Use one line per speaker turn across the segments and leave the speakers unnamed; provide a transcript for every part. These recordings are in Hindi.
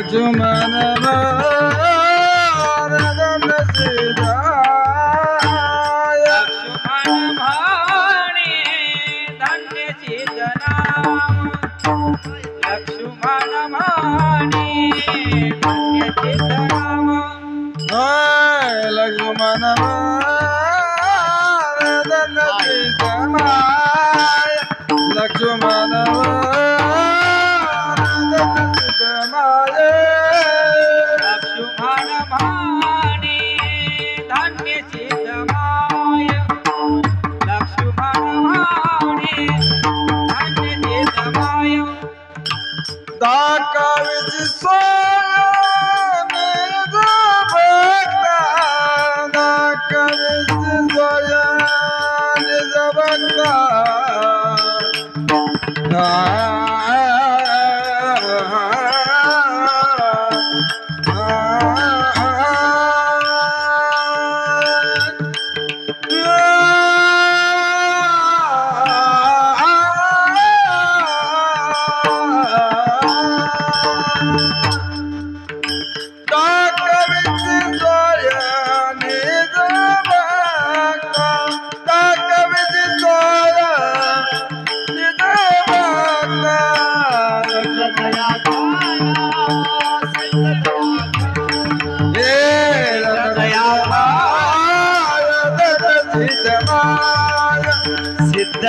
लक्ष्मण भारदन सीताय
लक्ष्मण भाणे धन्य चितनाम लक्ष्मण भाणे धन्य चितनाम
लक्ष्मण জবান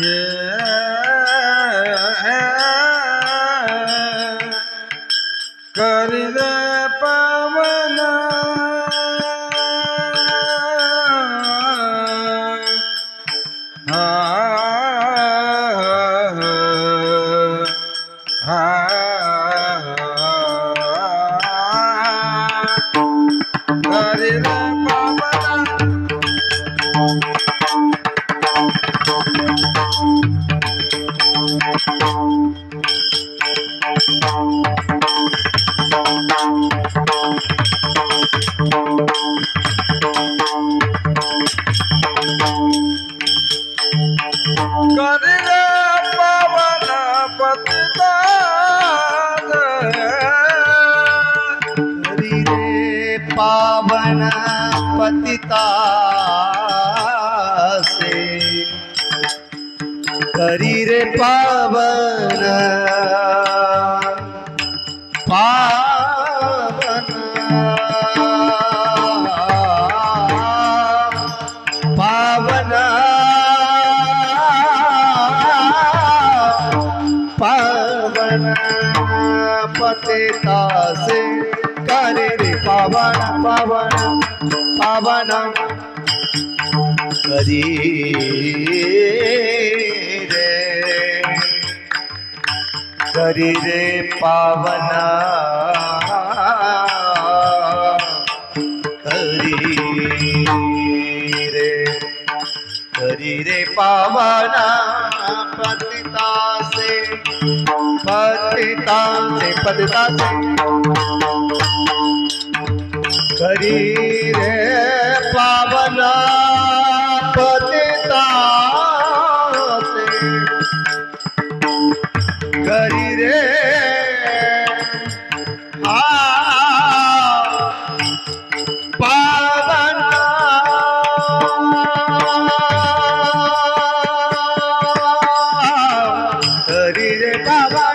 Yeah. पतिता
से। हरि रे पावन पावन। पावन। पावन पतिता से। करे पावन पावन पावन। करी रे करी रे पावन। करी रे करी रे पावन। पतिता से पतिता से पतिता से। ખરી રે પાવના પતિતા ખરી રે હરી રે બાબા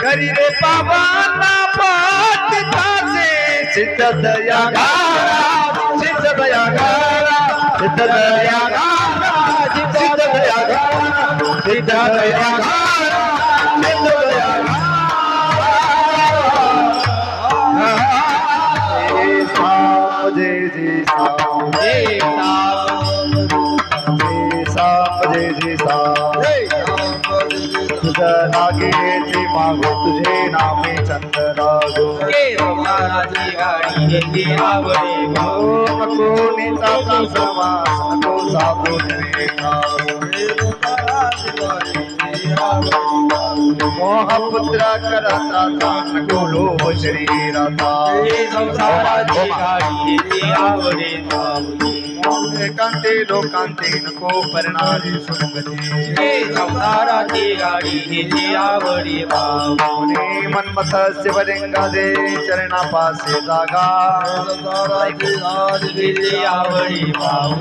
करी रे पावाना पात तासे सिद्ध दयागारा सिद्ध दयागारा सिद्ध दयागारा सिद्ध दयागारा सिद्ध दयागारा Hey! तुझ ते मागो तुझे नामे चंद लागो नको नीचा समास नको साधो निवेका मोह पुत्र करता था नको लोभ शरीराता एकांते लोकांते नको परणारी सुगती
संसाराची गाडी हिची आवडी भाव.
मुनी मन्मथ शिवलिंगा दे चरणा पासे जागा
आवडी भाव.